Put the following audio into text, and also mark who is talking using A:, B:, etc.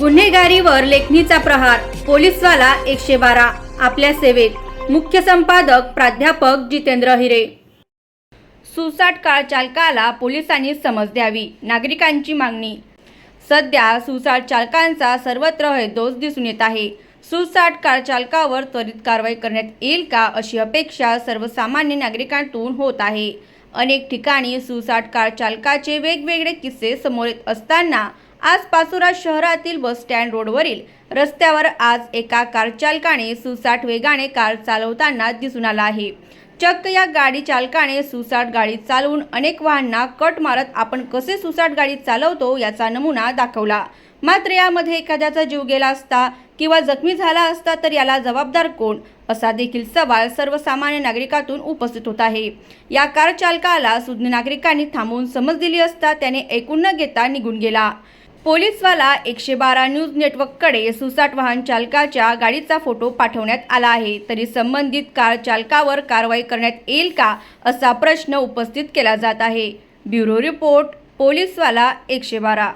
A: गुन्हेगारीवर लेखणीचा प्रहार पोलीसवाला एकशे बारा आपल्या सेवेत. मुख्य संपादक प्राध्यापक जितेंद्र हिरे. सुसाट कार चालकाला पोलिसांनी समज द्यावी नागरिकांची मागणी. सध्या सुसाट चालकांचा सर्वत्र हैदोस दिसून येत आहे. सुसाट कार चालकावर त्वरित कारवाई करण्यात येईल का अशी अपेक्षा सर्वसामान्य नागरिकांतून होत आहे. अनेक ठिकाणी सुसाट कार चालकाचे वेगवेगळे किस्से समोर येत असताना आज पाचोरा शहरातील बस स्टँड रोडवरील रस्त्यावर आज एका कारचालकाने सुसाट वेगाने कार चालवताना दिसून आला आहे. चक्क या गाडी चालकाने सुसाट गाडी चालवून अनेक वाहनांना कट मारत आपण कसे सुसाट गाडी चालवतो याचा नमुना दाखवला. मात्र यामध्ये एखाद्याचा जीव गेला असता किंवा जखमी झाला असता तर याला जबाबदार कोण? असा देखील सवाल सर्वसामान्य नागरिकातून उपस्थित होत आहे. या कार चालकाला सुज्ञ नागरिकांनी थांबवून समज दिली असता त्याने ऐकून न घेता निघून गेला. पोलीसवाला एकशे बारा न्यूज नेटवर्ककडे सुसाट वाहन चालकाच्या गाडीचा फोटो पाठवण्यात आला आहे. तरी संबंधित कार चालकावर कारवाई करण्यात येईल का असा प्रश्न उपस्थित केला जात आहे. ब्युरो रिपोर्ट पोलीसवाला एकशे बारा